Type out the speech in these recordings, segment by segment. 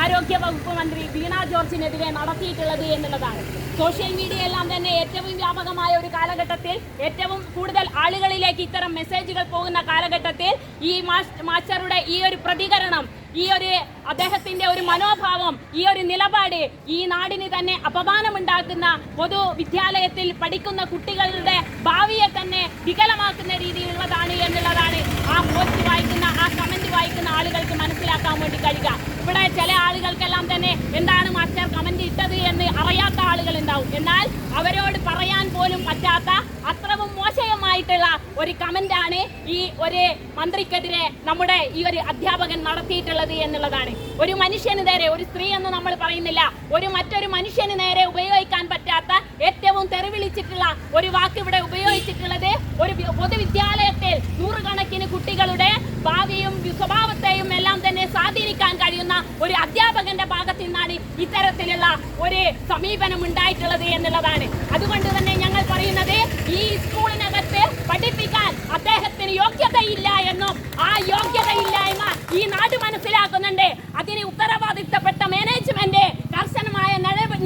ആരോഗ്യ വകുപ്പ് മന്ത്രി വീണ ജോർജിനെതിരെ നടത്തിയിട്ടുള്ളത് എന്നുള്ളതാണ്. സോഷ്യൽ മീഡിയ എല്ലാം തന്നെ ഏറ്റവും വ്യാപകമായ ഒരു കാലഘട്ടത്തിൽ ഏറ്റവും കൂടുതൽ ആളുകളിലേക്ക് ഇത്തരം മെസ്സേജുകൾ പോകുന്ന കാലഘട്ടത്തിൽ ഈ മാസ്- മാസ്റ്ററുടെ ഈ ഒരു പ്രതികരണം ഈ ഒരു അദ്ദേഹത്തിന്റെ ഒരു മനോഭാവം ഈ ഒരു നിലപാട് ഈ നാടിന് തന്നെ അപമാനമുണ്ടാക്കുന്ന പൊതു വിദ്യാലയത്തിൽ പഠിക്കുന്ന കുട്ടികളുടെ ഭാവിയെ തന്നെ വികലമാക്കുന്ന രീതിയിലുള്ളതാണ് എന്നുള്ളതാണ് ആ പോസ്റ്റ് വായിക്കുന്ന ആ കമന്റ് വായിക്കുന്ന ആളുകൾക്ക് മനസ്സിലാക്കാൻ വേണ്ടി കഴിയുക. ഇവിടെ ചില ആളുകൾക്കെല്ലാം തന്നെ എന്താണ് മാസ്റ്റർ കമന്റ് ഇട്ടത് എന്ന് അറിയാത്ത ആളുകൾ ഉണ്ടാവും. എന്നാൽ അവരോട് പറയാൻ പോലും പറ്റാത്ത അത്രവും മോശമായിട്ടുള്ള ഒരു കമന്റ് ആണ് ഈ ഒരു മന്ത്രിക്കെതിരെ നമ്മുടെ ഈ ഒരു അധ്യാപകൻ നടത്തിയിട്ടുള്ളത് എന്നുള്ളതാണ്. ഒരു മനുഷ്യന് നേരെ ഒരു സ്ത്രീ എന്ന് നമ്മൾ പറയുന്നില്ല. ഒരു മറ്റൊരു മനുഷ്യന് നേരെ ഉപയോഗിക്കാൻ പറ്റാത്ത ഏറ്റവും തെറിവിളിച്ചിട്ടുള്ള ഒരു വാക്ക് ഇവിടെ ഉപയോഗിച്ചിട്ടുള്ളത് ഒരു പൊതുവിദ്യാലയത്തിൽ നൂറുകണക്കിന് കുട്ടികളുടെ ഭാവിയും സ്വഭാവത്തെയും എല്ലാം തന്നെ സ്വാധീനിക്കാൻ ഒരു അധ്യാപകന്റെ ഭാഗത്തു നിന്നാണ് ഇത്തരത്തിലുള്ള ഒരു സമീപനം ഉണ്ടായിട്ടുള്ളത് എന്നുള്ളതാണ്. അതുകൊണ്ട് തന്നെ ഞങ്ങൾ പറയുന്നത് ഈ സ്കൂളിനകത്ത് പഠിപ്പിക്കാൻ അദ്ദേഹത്തിന് യോഗ്യതയില്ല എന്നും ആ യോഗ്യതയില്ലായ്മ ഈ നാട് മനസ്സിലാക്കുന്നുണ്ട്. അതിന് ഉത്തരവാദിത്തപ്പെട്ട മാനേജ്മെന്റ് കർശനമായ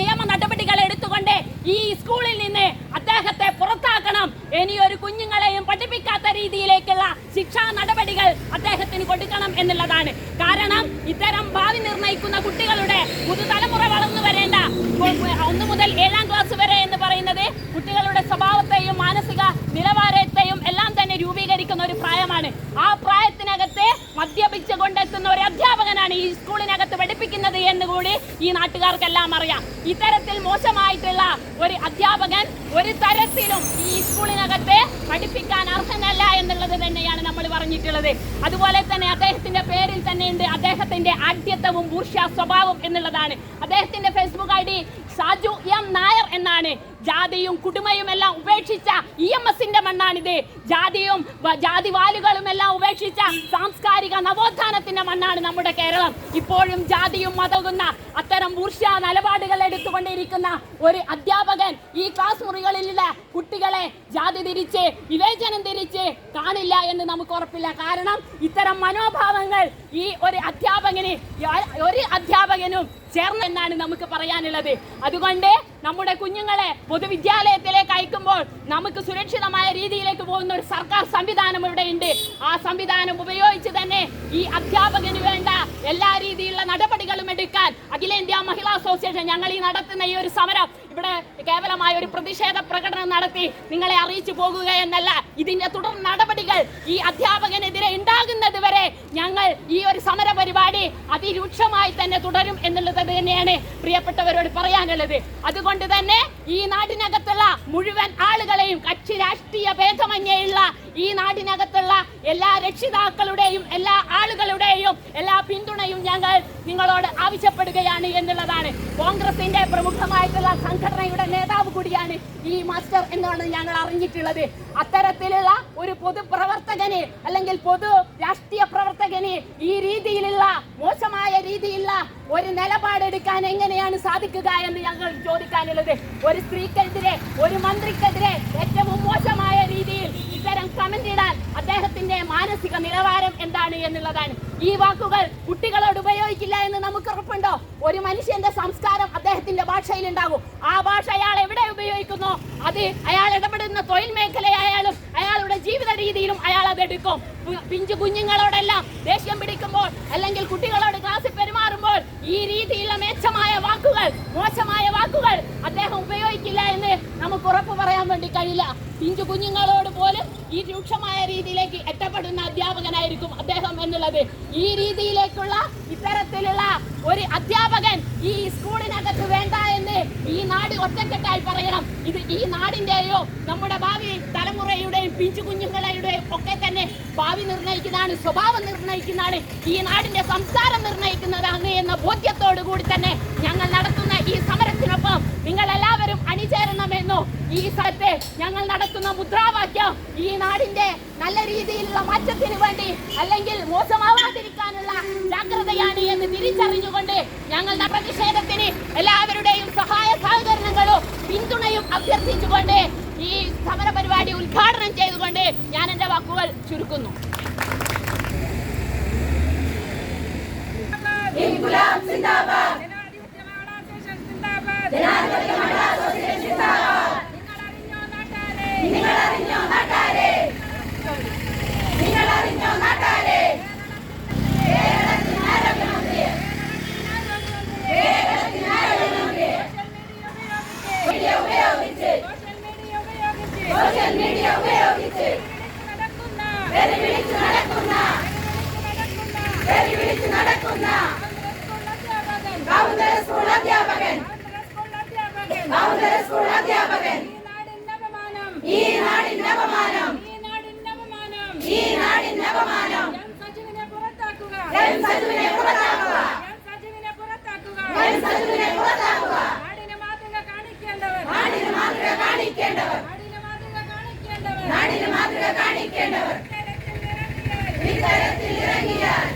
നിയമ നടപടികൾ എടുത്തുകൊണ്ട് ഈ സ്കൂളിൽ നിന്ന് അദ്ദേഹത്തെ പുറത്താക്കണം. ഇനി ഒരു കുഞ്ഞുങ്ങളെയും പഠിപ്പിക്കാത്ത രീതിയിലേക്കുള്ള ശിക്ഷാ നടപടികൾ അദ്ദേഹത്തിന് കൊടുക്കണം എന്നുള്ളതാണ്. കാരണം ഇത്തരം ഭാവി നിർണയിക്കുന്ന കുട്ടികളുടെ പുതുതലമുറ വളർന്നു വരേണ്ട ഒന്ന് മുതൽ ഏഴാം ക്ലാസ് വരെ എന്ന് പറയുന്നത് കുട്ടികളുടെ സ്വഭാവത്തെയും മാനസിക നിലവാരത്തെയും എല്ലാം തന്നെ രൂപീകരിക്കുന്ന ഒരു പ്രായമാണ്. ആ പ്രായത്തിനകത്ത് മദ്യപിച്ച് കൊണ്ടെത്തുന്ന ഒരു അധ്യാപകനാണ് ഈ സ്കൂളിനകത്ത് പഠിപ്പിക്കുന്നത് എന്ന് കൂടി ഈ നാട്ടുകാർക്കെല്ലാം അറിയാം. ഇത്തരത്തിൽ മോശമായിട്ടുള്ള ഒരു അധ്യാപകൻ ഒരു തരത്തിലും ഈ സ്കൂളിനകത്തെ പഠിപ്പിക്കാൻ അർഹനല്ല എന്നുള്ളത് തന്നെയാണ് നമ്മൾ പറഞ്ഞിട്ടുള്ളത്. അതുപോലെ തന്നെ അദ്ദേഹത്തിന്റെ പേരിൽ തന്നെയുണ്ട് അദ്ദേഹത്തിന്റെ ആഢ്യത്വവും ബൂർഷ്യ സ്വഭാവം എന്നുള്ളതാണ്. അദ്ദേഹത്തിന്റെ Facebook I D Saju M Nair എന്നാണ്. ജാതിയും കുടുംബയും എല്ലാം ഉപേക്ഷിച്ച ഇ എം എസിന്റെ മണ്ണാണിത്. ജാതിയും ജാതി ജാതിവാലുകളും എല്ലാം ഉപേക്ഷിച്ച സാംസ്കാരിക നവോത്ഥാനത്തിന്റെ മണ്ണാണ് നമ്മുടെ കേരളം. ഇപ്പോഴും ജാതിയും മതകുന്ന അത്തരം ബൂർഷ്യ നിലപാടുകൾ എടുത്തുകൊണ്ടിരിക്കുന്ന ഒരു അധ്യാപകൻ ഈ ക്ലാസ് മുറികളിലുള്ള കുട്ടികളെ ജാതി തിരിച്ച് വിവേചനം തിരിച്ച് കാണില്ല എന്ന് നമുക്ക് ഉറപ്പില്ല. കാരണം ഇത്തരം മനോഭാവങ്ങൾ ഈ ഒരു അധ്യാപകന് ഒരു അധ്യാപകനും ചേർന്നെന്നാണ് നമുക്ക് പറയാനുള്ളത്. അതുകൊണ്ട് നമ്മുടെ കുഞ്ഞുങ്ങളെ പൊതുവിദ്യാലയത്തിലേക്ക് അയക്കുമ്പോൾ നമുക്ക് സുരക്ഷിതമായ രീതിയിലേക്ക് പോകുന്ന ഒരു സർക്കാർ സംവിധാനം ഇവിടെ ഉണ്ട്. ആ സംവിധാനം ഉപയോഗിച്ച് തന്നെ ഈ അധ്യാപകന് വേണ്ട എല്ലാ രീതിയിലുള്ള നടപടികളും എടുക്കാൻ അഖിലേന്ത്യാ മഹിളാ അസോസിയേഷൻ ഞങ്ങൾ ഈ നടത്തുന്ന ഈ ഒരു സമരം ഇവിടെ കേവലമായ ഒരു പ്രതിഷേധ പ്രകടനം നടത്തി നിങ്ങളെ അറിയിച്ചു പോകുക എന്നല്ല. ഇതിന്റെ തുടർ നടപടികൾ ഈ അധ്യാപകനെതിരെ ഉണ്ടാകുന്നത് വരെ ഞങ്ങൾ ഈ ഒരു സമര പരിപാടി അതിരൂക്ഷമായി തന്നെ തുടരും എന്നുള്ളത് തന്നെയാണ് പ്രിയപ്പെട്ടവരോട് പറയാനുള്ളത്. അതുകൊണ്ട് തന്നെ ഈ നാടിനകത്തുള്ള മുഴുവൻ ആളുകളെയും കക്ഷി രാഷ്ട്രീയ ഭേദമന്യേയുള്ള ഈ നാടിനകത്തുള്ള എല്ലാ രക്ഷിതാക്കളുടെയും എല്ലാ ആളുകളുടെയും എല്ലാ പിന്തുണയും ഞങ്ങൾ നിങ്ങളോട് ആവശ്യപ്പെടുകയാണ് എന്നുള്ളതാണ്. കോൺഗ്രസിന്റെ പ്രമുഖമായിട്ടുള്ള സംഘടനയുടെ നേതാവ് കൂടിയാണ് ഈ മാസ്റ്റർ എന്നാണ് ഞങ്ങൾ അറിഞ്ഞിട്ടുള്ളത്. അത്തരത്തിലുള്ള ഒരു പൊതുപ്രവർത്തകനെ അല്ലെങ്കിൽ പൊതു രാഷ്ട്രീയ പ്രവർത്തകന് ഈ രീതിയിലുള്ള മോശമായ രീതിയിലുള്ള ഒരു നിലപാടെടുക്കാൻ എങ്ങനെയാണ് സാധിക്കുക എന്ന് ഞങ്ങൾ ചോദിക്കാനുള്ളത്. ഒരു സ്ത്രീക്കെതിരെ ഒരു മന്ത്രിക്കെതിരെ ഏറ്റവും മോശമായ രീതിയിൽ ഇത്തരം കമന്റ് ഇടാൻ അദ്ദേഹത്തിന്റെ മാനസിക നിലവാരം എന്താണ് എന്നുള്ളതാണ്. ഈ വാക്കുകൾ കുട്ടികളോട് ഉപയോഗിക്കില്ല എന്ന് നമുക്ക് ഉറപ്പുണ്ടോ? ഒരു മനുഷ്യന്റെ സംസ്കാരം അദ്ദേഹത്തിന്റെ ഭാഷയിൽ ഉണ്ടാകും. ആ ഭാഷ അയാൾ എവിടെ ഉപയോഗിക്കുന്നു? അത് അയാൾ ഇടപെടുന്ന തൊഴിൽ മേഖലയായാലും അയാളുടെ ജീവിത രീതിയിലും അയാൾ അത് എടുക്കും. പിഞ്ചു കുഞ്ഞുങ്ങളോടെല്ലാം ദേഷ്യം പിടിക്കുമ്പോൾ അല്ലെങ്കിൽ കുട്ടികളോട് ക്ലാസ്സിൽ പെരുമാറുമ്പോൾ ഈ രീതിയിലുള്ള മേച്ചമായ വാക്കുകൾ മോശമായ വാക്കുകൾ അദ്ദേഹം ഉപയോഗിക്കില്ല എന്ന് നമുക്ക് ഉറപ്പ് പറയാൻ വേണ്ടി കഴിയില്ല. പിഞ്ചു കുഞ്ഞുങ്ങളോട് പോലും ഈ രൂക്ഷമായ രീതിയിലേക്ക് എത്തപ്പെടുന്ന അധ്യാപകനായിരിക്കും അദ്ദേഹം എന്നുള്ളത്. ഈ രീതിയിലേക്കുള്ള ഇത്തരത്തിലുള്ള ഒരു അധ്യാപകൻ ഈ സ്കൂളിനകത്ത് വേണ്ട എന്ന് ഈ നാട് ഒറ്റക്കെട്ടായി പറയണം. ഇത് ഈ നാടിന്റെയോ നമ്മുടെ ഭാവി തലമുറയുടെയും പിഞ്ചു കുഞ്ഞുങ്ങളുടെയും ഒക്കെ തന്നെ ഭാവി നിർണയിക്കുന്നതാണ് സ്വഭാവം നിർണയിക്കുന്നതാണ് ഈ നാടിന്റെ സംസാരം നിർണയിക്കുന്നതാണ് എന്ന ബോധ്യത്തോടു കൂടി തന്നെ ഞങ്ങൾ നടത്തുന്ന ഈ സമരത്തിനൊപ്പം നിങ്ങൾ എല്ലാവരും അണിചേരണമെന്നോ ഈ സ്ഥലത്തെ ഞങ്ങൾ നടത്തുന്ന മുദ്രാവാക്യം ഈ നാടിന്റെ നല്ല രീതിയിലുള്ള മാറ്റത്തിന് വേണ്ടി അല്ലെങ്കിൽ മോശമാവാതിരിക്കാനുള്ള ജാഗ്രതയാണ് എന്ന് തിരിച്ചറിഞ്ഞുകൊണ്ട് ഞങ്ങളുടെ പ്രതിഷേധത്തിന് എല്ലാവരുടെയും സഹായ സഹകരണങ്ങളും പിന്തുണയും അഭ്യർത്ഥിച്ചുകൊണ്ട് ഈ സമര പരിപാടി ഉദ്ഘാടനം ചെയ്തുകൊണ്ട് ഞാൻ എന്റെ വാക്കുകൾ ചുരുക്കുന്നു. ഇൻകുലാബ് സിന്ദാബാദ് ജനാധിപത്യ മഹിളാ അസോസിയേഷൻ സിന്ദാബാദ് ജനാധിപത്യ മഹിളാ അസോസിയേഷൻ സിന്ദാബാദ് നിങ്ങൾ അറിഞ്ഞോ നാട്ടാരെ നിങ്ങൾ അറിഞ്ഞോ നാട്ടാരെ നിങ്ങൾ അറിഞ്ഞോ നാട്ടാരെ കേരളത്തിന് ആരോഗ്യമന്ത്രി കേരളത്തിന് ആരോഗ്യമന്ത്രി മീഡിയ ഉപയോഗിച്ച് സോഷ്യൽ മീഡിയ ഉപയോഗിച്ച് വെല്ലുവിളിച്ച് വിളിച്ചു നടക്കുന്ന വെല്ലുവിളിച്ച് വിളിച്ചു നടക്കുന്ന കൗണ്ടർ സ്കൂൾ അധ്യാപകൻ കൗണ്ടർ സ്കൂൾ അധ്യാപകൻ ഈ നാടിന്റെ അപമാനം ഈ നാടിന്റെ അപമാനം സജുവിനെ പുറത്താക്കുക സജുവിനെ പുറത്താക്കുക നാടിന് മാതൃക കാണിക്കേണ്ടവർ നാടിന് മാതൃക കാണിക്കേണ്ടവർ നാടിന് മാതൃക കാണിക്കേണ്ടവർ. ഇത്തരത്തിൽ ഇറങ്ങിയാൽ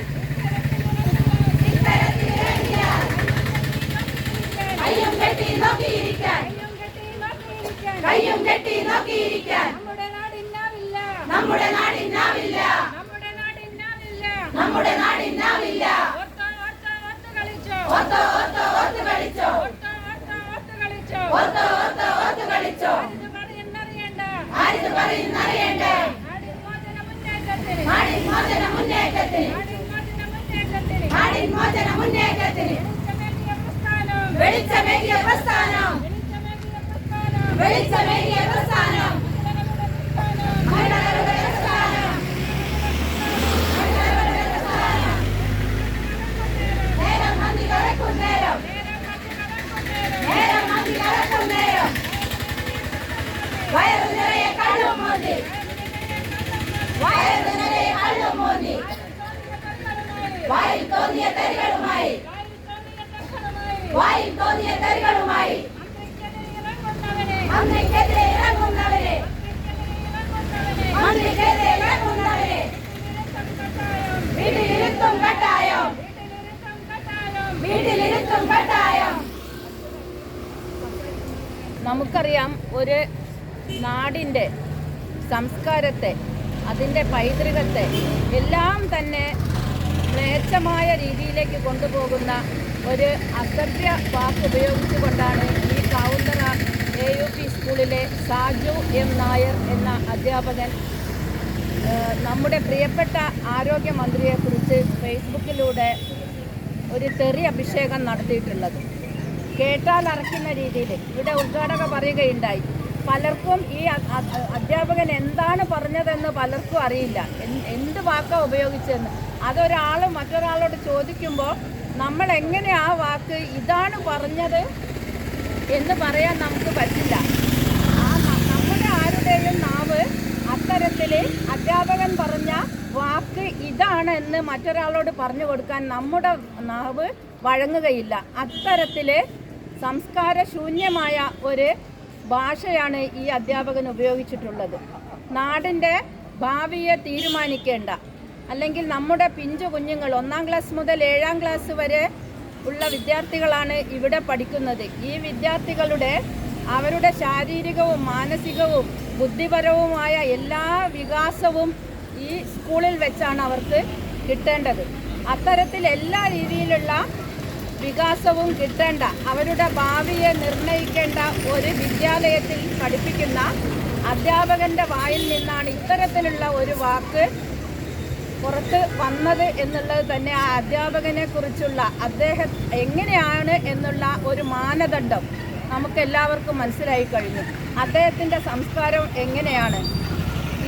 ഇത്തരത്തിൽ ഇറങ്ങിയാൽ കയ്യും കെട്ടി നോക്കിയിരിക്കാൻ കയ്യും കെട്ടി നോക്കിയിരിക്കാൻ നമ്മുടെ നാടിന്നാവില്ല നമ്മുടെ നാടിനാവില്ല നമ്മുടെ നാടിന്നാവില്ല നമ്മുടെ നാടിനാവില്ല ഓർത്തോ ഓർത്തോ ഓർത്ത് കളിച്ചോ. ഓത്തോ ഓത്ത് കളിച്ചോ. ഓർത്തോ ഓർത്തോ ഓർത്ത് കളിച്ചോ. വെളിച്ചമേകിയ പ്രസ്ഥാനം വെളിച്ചമേകിയ പ്രസ്ഥാനം കള്ളും മോന്തി വയറു നിറയെ കള്ളും മോന്തി വായിൽ തോന്നിയ തരികളുമായി വായിൽ തോന്നിയ തരികളുമായി മന്ത്രിക്കെതിരെ ഇറങ്ങുന്നവരെ മന്ത്രിക്കെതിരെ ഇറങ്ങുന്നവരെ വീട്ടിലിരുത്തും കട്ടായം വീട്ടിലിരുത്തും കട്ടായം നമുക്കറിയാം ഒരു നാടിൻ്റെ സംസ്കാരത്തെ അതിന്റെ പൈതൃകത്തെ എല്ലാം തന്നെ മ്ലേച്ഛമായ രീതിയിലേക്ക് കൊണ്ടുപോകുന്ന ഒരു അസഭ്യ വാക്ക് ഉപയോഗിച്ചുകൊണ്ടാണ് ഈ കൗണ്ടറ എ യു പി സ്കൂളിലെ സാജു എം നായർ എന്ന അധ്യാപകൻ നമ്മുടെ പ്രിയപ്പെട്ട ആരോഗ്യമന്ത്രിയെക്കുറിച്ച് ഫേസ്ബുക്കിലൂടെ ഒരു ചെറിയ അഭിഷേകം നടത്തിയിട്ടുള്ളത്. കേട്ടാൽ അറക്കുന്ന രീതിയിൽ. ഇവിടെ ഉദ്ഘാടക പറയുകയുണ്ടായി. പലർക്കും ഈ അധ്യാപകൻ എന്താണ് പറഞ്ഞതെന്ന് പലർക്കും അറിയില്ല. എന്ത് വാക്കാണ് ഉപയോഗിച്ചതെന്ന്. അതൊരാൾ മറ്റൊരാളോട് ചോദിക്കുമ്പോൾ നമ്മൾ എങ്ങനെ ആ വാക്ക് ഇതാണ് പറഞ്ഞത് എന്ന് പറയാൻ നമുക്ക് പറ്റില്ല. ആ നമ്മുടെ ആരുടെയും നാവ് അത്തരത്തിൽ അധ്യാപകൻ പറഞ്ഞ വാക്ക് ഇതാണ് എന്ന് മറ്റൊരാളോട് പറഞ്ഞു കൊടുക്കാൻ നമ്മുടെ നാവ് വഴങ്ങുകയില്ല. അത്തരത്തിൽ സംസ്കാര ശൂന്യമായ ഒരു ഭാഷയാണ് ഈ അധ്യാപകൻ ഉപയോഗിച്ചിട്ടുള്ളത്. നാടിന്റെ ഭാവിയെ തീരുമാനിക്കേണ്ട. അല്ലെങ്കിൽ നമ്മുടെ പിഞ്ചു കുഞ്ഞുങ്ങൾ ഒന്നാം ക്ലാസ് മുതൽ ഏഴാം ക്ലാസ് വരെ ഉള്ള വിദ്യാർത്ഥികളാണ് ഇവിടെ പഠിക്കുന്നത്. ഈ വിദ്യാർത്ഥികളുടെ അവരുടെ ശാരീരികവും മാനസികവും ബുദ്ധിപരവുമായ എല്ലാ വികാസവും ഈ സ്കൂളിൽ വെച്ചാണ് അവർക്ക് കിട്ടേണ്ടത്. അത്തരത്തിൽ എല്ലാ രീതിയിലുള്ള വികാസവും കിട്ടേണ്ട അവരുടെ ഭാവിയെ നിർണയിക്കേണ്ട ഒരു വിദ്യാലയത്തിൽ പഠിപ്പിക്കുന്ന അധ്യാപകന്റെ വായിൽ നിന്നാണ് ഇത്തരത്തിലുള്ള ഒരു വാക്ക് പുറത്ത് വന്നത് എന്നുള്ളത് തന്നെ ആ അധ്യാപകനെ കുറിച്ചുള്ള അദ്ദേഹം എങ്ങനെയാണ് എന്നുള്ള ഒരു മാനദണ്ഡം നമുക്ക് എല്ലാവർക്കും മനസ്സിലായി കഴിഞ്ഞു. അദ്ദേഹത്തിന്റെ സംസ്കാരം എങ്ങനെയാണ്?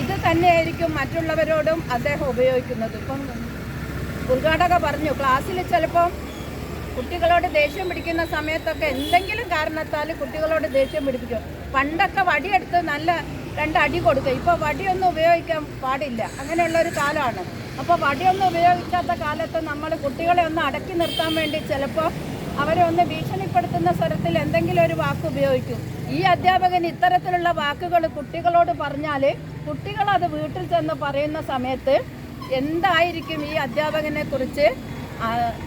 ഇത് തന്നെയായിരിക്കും മറ്റുള്ളവരോടും അദ്ദേഹം ഉപയോഗിക്കുന്നത്. ഇപ്പം ഉദ്ഘാടക പറഞ്ഞു ക്ലാസ്സിൽ ചിലപ്പം കുട്ടികളോട് ദേഷ്യം പിടിക്കുന്ന സമയത്തൊക്കെ എന്തെങ്കിലും കാരണത്താൽ കുട്ടികളോട് ദേഷ്യം പിടിപ്പിക്കും. പണ്ടൊക്കെ വടിയെടുത്ത് നല്ല രണ്ട് അടി കൊടുക്കുക ഇപ്പോൾ വടിയൊന്നും ഉപയോഗിക്കാൻ പാടില്ല. അങ്ങനെയുള്ള ഒരു കാലമാണ്. അപ്പോൾ വടിയൊന്നും ഉപയോഗിക്കാത്ത കാലത്ത് നമ്മൾ കുട്ടികളെ ഒന്ന് അടക്കി നിർത്താൻ വേണ്ടി ചിലപ്പോൾ അവരെ ഒന്ന് ഭീഷണിപ്പെടുത്തുന്ന സ്വരത്തിൽ എന്തെങ്കിലും ഒരു വാക്ക് ഉപയോഗിക്കും. ഈ അധ്യാപകൻ ഇത്തരത്തിലുള്ള വാക്കുകൾ കുട്ടികളോട് പറഞ്ഞാൽ കുട്ടികൾ അത് വീട്ടിൽ ചെന്ന് പറയുന്ന സമയത്ത് എന്തായിരിക്കും ഈ അധ്യാപകനെ കുറിച്ച്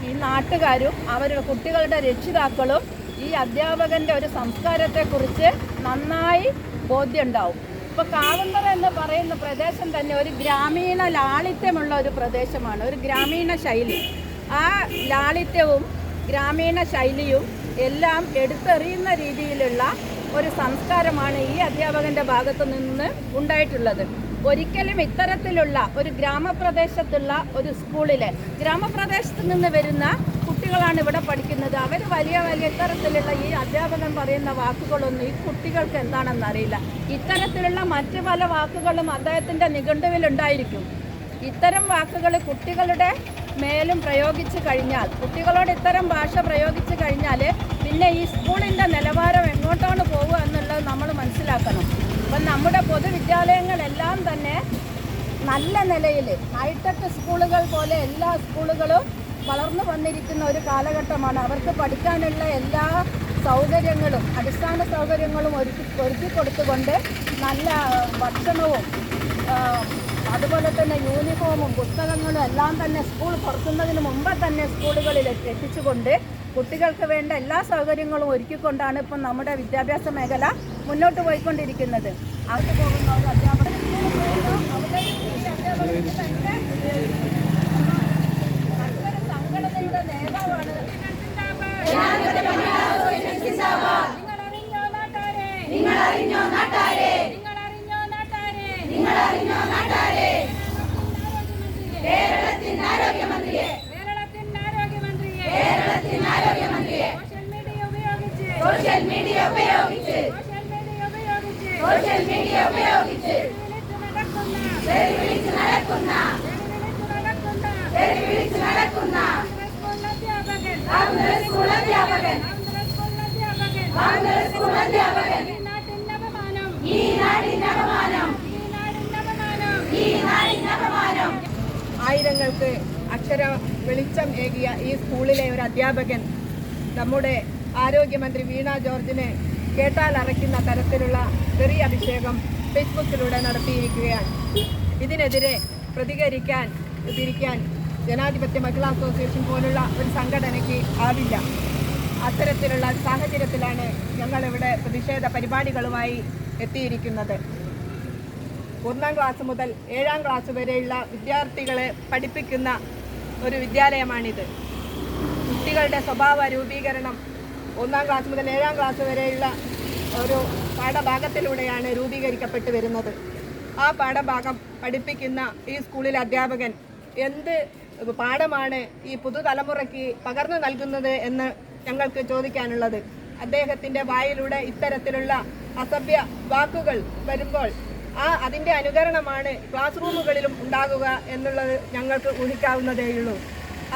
ഈ നാട്ടുകാരും അവരുടെ കുട്ടികളുടെ രക്ഷിതാക്കളും ഈ അധ്യാപകന്റെ ഒരു സംസ്കാരത്തെക്കുറിച്ച് നന്നായി ബോധ്യമുണ്ടാവും. ഇപ്പോൾ കാവുന്തറ എന്ന് പറയുന്ന പ്രദേശം തന്നെ ഒരു ഗ്രാമീണ ലാളിത്യമുള്ള ഒരു പ്രദേശമാണ് ഒരു ഗ്രാമീണ ശൈലി. ആ ലാളിത്യവും ഗ്രാമീണ ശൈലിയും എല്ലാം എടുത്തെറിയുന്ന രീതിയിലുള്ള ഒരു സംസ്കാരമാണ് ഈ അധ്യാപകന്റെ ഭാഗത്തു നിന്ന് ഉണ്ടായിട്ടുള്ളത്. ഒരിക്കലും ഇത്തരത്തിലുള്ള ഒരു ഗ്രാമപ്രദേശത്തുള്ള ഒരു സ്കൂളിൽ ഗ്രാമപ്രദേശത്ത് നിന്ന് വരുന്ന കുട്ടികളാണ് ഇവിടെ പഠിക്കുന്നത്. അവർ വലിയ വലിയ ഇത്തരത്തിലുള്ള ഈ അധ്യാപകൻ പറയുന്ന വാക്കുകളൊന്നും ഈ കുട്ടികൾക്ക് എന്താണെന്ന് അറിയില്ല. ഇത്തരത്തിലുള്ള മറ്റു പല വാക്കുകളും അദ്ദേഹത്തിന്റെ നിഘണ്ടുവിലുണ്ടായിരിക്കും ഇത്തരം വാക്കുകൾ കുട്ടികളുടെ മേലും പ്രയോഗിച്ചു കഴിഞ്ഞാൽ കുട്ടികളോട് ഇത്തരം ഭാഷ പ്രയോഗിച്ചു കഴിഞ്ഞാൽ പിന്നെ ഈ സ്കൂളിന്റെ നിലവാരം എങ്ങോട്ടാണ് പോവുക എന്നുള്ളത് നമ്മൾ മനസ്സിലാക്കണം അപ്പം നമ്മുടെ പൊതുവിദ്യാലയങ്ങളെല്ലാം തന്നെ നല്ല നിലയിൽ ഹൈടെക് സ്കൂളുകൾ പോലെ എല്ലാ സ്കൂളുകളും വളർന്നു വന്നിരിക്കുന്ന ഒരു കാലഘട്ടമാണ്. അവർക്ക് പഠിക്കാനുള്ള എല്ലാ സൗകര്യങ്ങളും അടിസ്ഥാന സൗകര്യങ്ങളും ഒരുക്കി ഒരുക്കി കൊടുത്തുകൊണ്ട് നല്ല ഭക്ഷണവും അതുപോലെ തന്നെ യൂണിഫോമും പുസ്തകങ്ങളും എല്ലാം തന്നെ സ്കൂൾ തുറക്കുന്നതിന് മുമ്പ് തന്നെ സ്കൂളുകളിൽ എത്തിച്ചുകൊണ്ട് കുട്ടികൾക്ക് വേണ്ട എല്ലാ സൗകര്യങ്ങളും ഒരുക്കിക്കൊണ്ടാണ് ഇപ്പം നമ്മുടെ വിദ്യാഭ്യാസ മേഖല മുന്നോട്ട് പോയിക്കൊണ്ടിരിക്കുന്നത്. അവിടെ പോകുന്ന അധ്യാപകർ അവിടെ ഈ അധ്യാപകർക്ക് തന്നെ നല്ലൊരു സംഘടനയുടെ നേതാവാണ് നിങ്ങളറിഞ്ഞോ നാട്ടാരെ നിങ്ങളറിഞ്ഞോ നാട്ടാരെ നിങ്ങളറിഞ്ഞോ നാട്ടാരെ നിങ്ങളറിഞ്ഞോ നാട്ടാരെ കേരളത്തിന്റെ ആരോഗ്യമന്ത്രിയെ കേരളത്തിന്റെ ആരോഗ്യമന്ത്രിയെ കേരളത്തിന്റെ ആരോഗ്യമന്ത്രിയെ സോഷ്യൽ മീഡിയ ഉപയോഗിച്ച് സോഷ്യൽ മീഡിയ ഉപയോഗിച്ച് സോഷ്യൽ മീഡിയ ഉപയോഗിച്ച് സോഷ്യൽ മീഡിയ ഉപയോഗിച്ച് വിളിച്ച് നടക്കുന്ന വിളിച്ച് നടക്കുന്ന വിളിച്ച് നടക്കുന്ന സ്കൂൾ അധ്യാപകൻ സ്കൂൾ അധ്യാപകൻ സ്കൂൾ അധ്യാപകൻ സ്കൂൾ അധ്യാപകൻ ഈ നാട്ടിന്റെ അപമാനം ഈ നാടിന്റെ അപമാനം ഈ നാടിന്റെ അപമാനം ഈ നാടിന്റെ അപമാനം ആയിരങ്ങൾക്ക് അക്ഷര വെളിച്ചം ഏകിയ ഈ സ്കൂളിലെ ഒരു അധ്യാപകൻ നമ്മുടെ ആരോഗ്യമന്ത്രി വീണ ജോർജിനെ കേട്ടാൽ അറയ്ക്കുന്ന തരത്തിലുള്ള ചെറിയ അഭിഷേകം ഫേസ്ബുക്കിലൂടെ നടത്തിയിരിക്കുകയാണ്. ഇതിനെതിരെ പ്രതികരിക്കാൻ തിരിക്കാൻ ജനാധിപത്യ മഹിളാ അസോസിയേഷൻ പോലുള്ള ഒരു സംഘടനയ്ക്ക് ആവില്ല. അത്തരത്തിലുള്ള സാഹചര്യത്തിലാണ് ഞങ്ങളിവിടെ പ്രതിഷേധ പരിപാടികളുമായി എത്തിയിരിക്കുന്നത്. ഒന്നാം ക്ലാസ് മുതൽ ഏഴാം ക്ലാസ് വരെയുള്ള വിദ്യാർത്ഥികളെ പഠിപ്പിക്കുന്ന ഒരു വിദ്യാലയമാണിത്. കുട്ടികളുടെ സ്വഭാവ രൂപീകരണം ഒന്നാം ക്ലാസ് മുതൽ ഏഴാം ക്ലാസ് വരെയുള്ള ഒരു പാഠഭാഗത്തിലൂടെയാണ് രൂപീകരിക്കപ്പെട്ടു വരുന്നത്. ആ പാഠഭാഗം പഠിപ്പിക്കുന്ന ഈ സ്കൂളിലെ അധ്യാപകൻ എന്ത് പാഠമാണ് ഈ പുതുതലമുറയ്ക്ക് പകർന്നു നൽകുന്നത് എന്ന് ഞങ്ങൾക്ക് ചോദിക്കാനുള്ളത്. അദ്ദേഹത്തിന്റെ വായിലൂടെ ഇത്തരത്തിലുള്ള അസഭ്യ വാക്കുകൾ വരുമ്പോൾ ആ അതിന്റെ അനുകരണമാണ് ക്ലാസ് റൂമുകളിലും ഉണ്ടാകുക എന്നുള്ളത് ഞങ്ങൾക്ക് ഊഹിക്കാവുന്നതേയുള്ളൂ.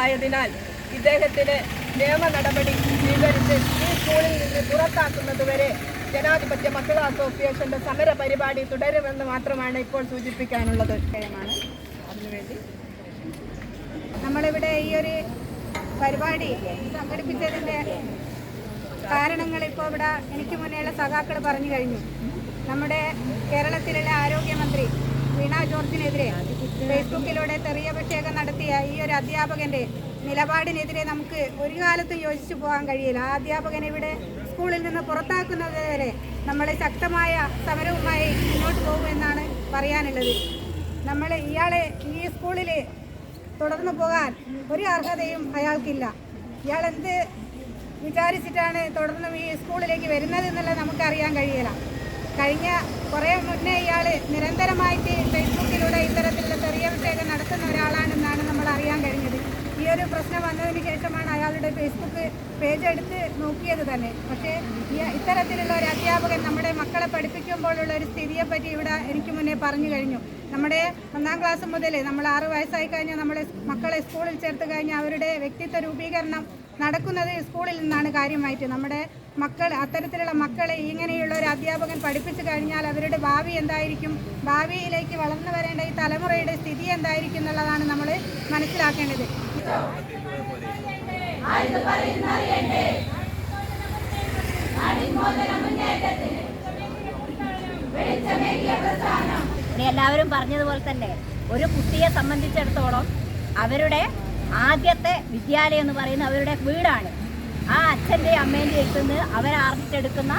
ആയതിനാൽ ഇദ്ദേഹത്തിന് നിയമ നടപടി സ്വീകരിച്ച് ഈ സ്കൂളിൽ നിന്ന് പുറത്താക്കുന്നതുവരെ ജനാധിപത്യ മക്കള അസോസിയേഷന്റെ സമര പരിപാടി തുടരുമെന്ന് മാത്രമാണ് ഇപ്പോൾ സൂചിപ്പിക്കാനുള്ളത്. അതിനുവേണ്ടി നമ്മളിവിടെ ഈ ഒരു പരിപാടി സംഘടിപ്പിച്ചതിന്റെ കാരണങ്ങൾ ഇപ്പോൾ ഇവിടെ എനിക്ക് മുന്നേയുള്ള സഖാക്കൾ പറഞ്ഞു കഴിഞ്ഞു. നമ്മുടെ കേരളത്തിലുള്ള ആരോഗ്യമന്ത്രി വീണ ജോർജിനെതിരെ ഫേസ്ബുക്കിലൂടെ തെറിയഭിഷേകം നടത്തിയ ഈ ഒരു അധ്യാപകന്റെ നിലപാടിനെതിരെ നമുക്ക് ഒരു കാലത്തും യോജിച്ചു പോകാൻ കഴിയില്ല. ആ അധ്യാപകനെ ഇവിടെ സ്കൂളിൽ നിന്ന് പുറത്താക്കുന്നത് വരെ നമ്മൾ ശക്തമായ സമരവുമായി മുന്നോട്ട് പോകുമെന്നാണ് പറയാനുള്ളത്. നമ്മൾ ഇയാളെ ഈ സ്കൂളിൽ തുടർന്നു പോകാൻ ഒരു അർഹതയും അയാൾക്കില്ല. ഇയാൾ എന്ത് വിചാരിച്ചിട്ടാണ് തുടർന്നും ഈ സ്കൂളിലേക്ക് വരുന്നത് എന്നുള്ളത് നമുക്കറിയാൻ കഴിയില്ല. കഴിഞ്ഞ കുറേ മുന്നേ ഇയാൾ നിരന്തരമായിട്ട് ഫേസ്ബുക്കിലൂടെ ഇത്തരത്തിലുള്ള ചെറിയ തെറിയഭിഷേകം നടത്തുന്ന ഒരാളാണെന്നാണ് നമ്മൾ അറിയാൻ കഴിഞ്ഞത് ഒരു പ്രശ്നം വന്നതിന് ശേഷമാണ് അയാളുടെ ഫേസ്ബുക്ക് പേജ് എടുത്ത് നോക്കിയത് തന്നെ. പക്ഷേ ഇത്തരത്തിലുള്ള ഒരു അധ്യാപകൻ നമ്മുടെ മക്കളെ പഠിപ്പിക്കുമ്പോഴുള്ള ഒരു സ്ഥിതിയെപ്പറ്റി ഇവിടെ എനിക്ക് മുന്നേ പറഞ്ഞു കഴിഞ്ഞു. നമ്മുടെ ഒന്നാം ക്ലാസ് മുതൽ നമ്മൾ ആറ് വയസ്സായി കഴിഞ്ഞാൽ നമ്മളെ മക്കളെ സ്കൂളിൽ ചേർത്ത് കഴിഞ്ഞാൽ അവരുടെ വ്യക്തിത്വ രൂപീകരണം നടക്കുന്നത് സ്കൂളിൽ നിന്നാണ് കാര്യമായിട്ട്. നമ്മുടെ മക്കൾ അത്തരത്തിലുള്ള മക്കളെ ഇങ്ങനെയുള്ള ഒരു അധ്യാപകൻ പഠിപ്പിച്ചു കഴിഞ്ഞാൽ അവരുടെ ഭാവി എന്തായിരിക്കും? ഭാവിയിലേക്ക് വളർന്നു വരേണ്ട ഈ തലമുറയുടെ സ്ഥിതി എന്തായിരിക്കും എന്നുള്ളതാണ് നമ്മൾ മനസ്സിലാക്കേണ്ടത്. എല്ലാവരും പറഞ്ഞതുപോലെ തന്നെ ഒരു കുട്ടിയെ സംബന്ധിച്ചിടത്തോളം അവരുടെ ആദ്യത്തെ വിദ്യാലയം എന്ന് പറയുന്നത് അവരുടെ വീടാണ്. ആ അച്ഛന്റെ അമ്മേന്റെ അടുത്ത് നിന്ന് അവരാർജിച്ചെടുക്കുന്ന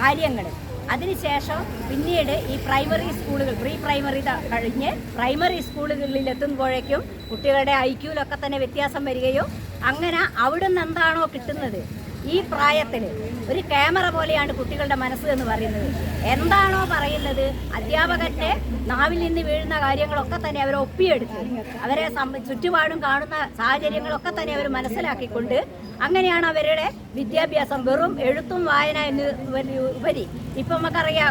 കാര്യങ്ങൾ. അതിനുശേഷം പിന്നീട് ഈ പ്രൈമറി സ്കൂളുകൾ പ്രീ പ്രൈമറി കഴിഞ്ഞ് പ്രൈമറി സ്കൂളുകളിൽ എത്തുമ്പോഴേക്കും കുട്ടികളുടെ ഐക്യൂലൊക്കെ തന്നെ വ്യത്യാസം വരികയും അങ്ങനെ അവിടുന്ന് എന്താണോ കിട്ടുന്നത് ഈ പ്രായത്തിൽ ഒരു ക്യാമറ പോലെയാണ് കുട്ടികളുടെ മനസ്സ് എന്ന് പറയുന്നത്. എന്താണോ പറയുന്നത് അധ്യാപകന്റെ നാവിൽ നിന്ന് വീഴുന്ന കാര്യങ്ങളൊക്കെ തന്നെ അവരെ ഒപ്പിയെടുത്ത് അവരെ ചുറ്റുപാടും കാണുന്ന സാഹചര്യങ്ങളൊക്കെ തന്നെ അവർ മനസ്സിലാക്കിക്കൊണ്ട് അങ്ങനെയാണ് അവരുടെ വിദ്യാഭ്യാസം വെറും എഴുത്തും വായന എന്ന് ഉപരി- ഇപ്പം നമുക്കറിയാം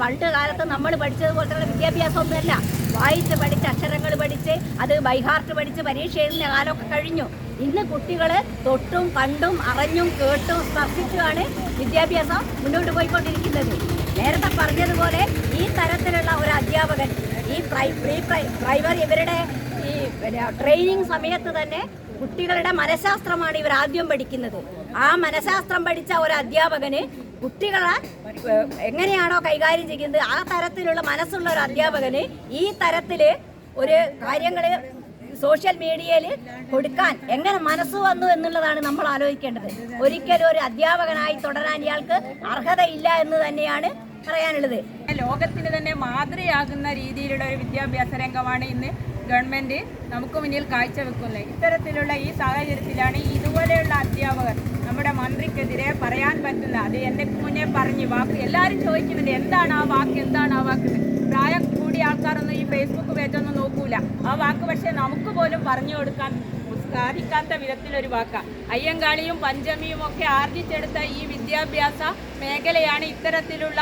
പണ്ട് കാലത്ത് നമ്മൾ പഠിച്ചതുപോലത്തെ വിദ്യാഭ്യാസം ഒന്നുമല്ല വായിച്ച് പഠിച്ച് അക്ഷരങ്ങൾ പഠിച്ച് അത് ബൈഹാർട്ട് പഠിച്ച് പരീക്ഷ എഴുതുന്ന കാലമൊക്കെ കഴിഞ്ഞു. ഇന്ന് കുട്ടികൾ തൊട്ടും കണ്ടും അറിഞ്ഞും കേട്ടും സ്പർശിച്ചുമാണ് വിദ്യാഭ്യാസം മുന്നോട്ട് പോയിക്കൊണ്ടിരിക്കുന്നത്. നേരത്തെ പറഞ്ഞതുപോലെ ഈ തരത്തിലുള്ള ഒരു അധ്യാപകൻ ഈ പ്രൈ പ്രീ പ്രൈ- പ്രൈമറി ഇവരുടെ ഈ ട്രെയിനിങ് സമയത്ത് തന്നെ കുട്ടികളുടെ മനഃശാസ്ത്രമാണ് ഇവർ ആദ്യം പഠിക്കുന്നത്. ആ മനഃശാസ്ത്രം പഠിച്ച ഒരു അധ്യാപകന് കുട്ടികളെ എങ്ങനെയാണോ കൈകാര്യം ചെയ്യുന്നത്? ആ തരത്തിലുള്ള മനസ്സുള്ള ഒരു അധ്യാപകന് ഈ തരത്തിൽ ഒരു കാര്യങ്ങൾ സോഷ്യൽ മീഡിയയിൽ കൊടുക്കാൻ എങ്ങനെ മനസ്സ് വന്നു എന്നുള്ളതാണ് നമ്മൾ ആലോചിക്കേണ്ടത്. ഒരിക്കലും ഒരു അധ്യാപകനായി തുടരാൻ ഇയാൾക്ക് അർഹതയില്ല എന്ന് തന്നെയാണ് പറയാനുള്ളത്. ലോകത്തിന് തന്നെ മാതൃയാകുന്ന രീതിയിലുള്ള ഒരു വിദ്യാഭ്യാസ രംഗമാണ് ഇന്ന് ഗവൺമെന്റ് നമുക്ക് മുന്നിൽ കാഴ്ചവെക്കുന്നത്. ഇത്തരത്തിലുള്ള ഈ സാഹചര്യത്തിലാണ് ഇതുപോലെയുള്ള അധ്യാപകർ നമ്മുടെ മന്ത്രിക്കെതിരെ പറ്റുന്ന അത് എന്റെ മുന്നേ പറഞ്ഞു വാക്ക് എല്ലാവരും ചോദിക്കുന്നുണ്ട് എന്താണ് ആ വാക്ക് എന്താണ് ആ വാക്ക്. പ്രായം കൂടിയ ആൾക്കാരൊന്നും ഈ ഫേസ്ബുക്ക് പേജൊന്നും നോക്കൂല. ആ വാക്ക് പക്ഷേ നമുക്ക് പോലും പറഞ്ഞു കൊടുക്കാൻ സാധിക്കാത്ത വിധത്തിലൊരു വാക്കാണ് അയ്യങ്കാളിയും പഞ്ചമിയും ഒക്കെ ആർജിച്ചെടുത്ത ഈ വിദ്യാഭ്യാസ മേഖലയാണ് ഇത്തരത്തിലുള്ള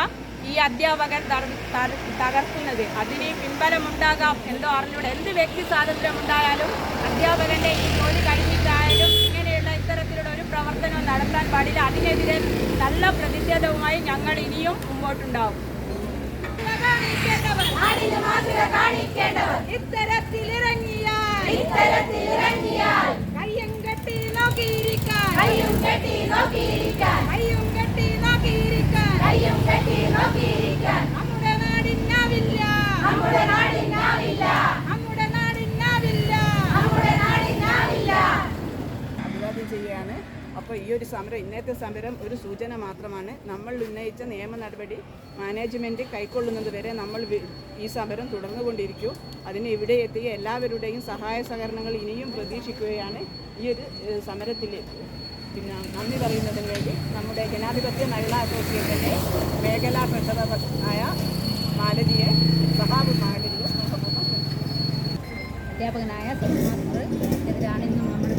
ഈ അധ്യാപകൻ തകർക്കുന്നത്. അതിന് പിൻബലമുണ്ടാകാം എന്തോ അറിഞ്ഞൂടെ? എന്ത് വ്യക്തി സ്വാതന്ത്ര്യം ഉണ്ടായാലും അധ്യാപകന്റെ ഈ ജോലി കഴിഞ്ഞിട്ടായാലും ഒരു പ്രവർത്തനം നടത്താൻ പാടില്ല. അതിനെതിരെ നല്ല പ്രതിഷേധവുമായി ഞങ്ങൾ ഇനിയും മുമ്പോട്ടുണ്ടാവും. ഇത്തരത്തിലിറങ്ങിയാൽ ഇത്തരത്തിലിറങ്ങിയാൽ കയ്യും കെട്ടി നോക്കിയിരിക്കാൻ കയ്യും കെട്ടി നോക്കിയിരിക്കാൻ കയ്യും കെട്ടി നോക്കിയിരിക്കാൻ കയ്യും കെട്ടി നോക്കിയിരിക്കാൻ നമ്മുടെ നാടിനാവില്ല നമ്മുടെ നാടിനാവില്ല നമ്മുടെ നാടിനാവില്ല നമ്മുടെ നാടിനാവില്ല അഭിവാദ്യം ചെയ്യുകയാണ് അപ്പോൾ ഈ ഒരു സമരം ഇന്നത്തെ സമരം ഒരു സൂചന മാത്രമാണ്. നമ്മൾ ഉന്നയിച്ച നിയമ നടപടി മാനേജ്മെന്റ് കൈക്കൊള്ളുന്നത് വരെ നമ്മൾ ഈ സമരം തുടർന്നുകൊണ്ടിരിക്കും. അതിന് ഇവിടെ എത്തിയ എല്ലാവരുടെയും സഹായ സഹകരണങ്ങൾ ഇനിയും പ്രതീക്ഷിക്കുകയാണ് ഈ ഒരു സമരത്തിൽ പിന്നെ നന്ദി പറയുന്നതിന് വേണ്ടി നമ്മുടെ ജനാധിപത്യ മഹിളാ അസോസിയേഷന്റെ മേഖലാ മാലതിയെ സഹാബ് മാലതിയെ ക്ഷണിക്കുന്നു. അധ്യാപകനായ എതിരാണ് ഇന്നും നമ്മൾ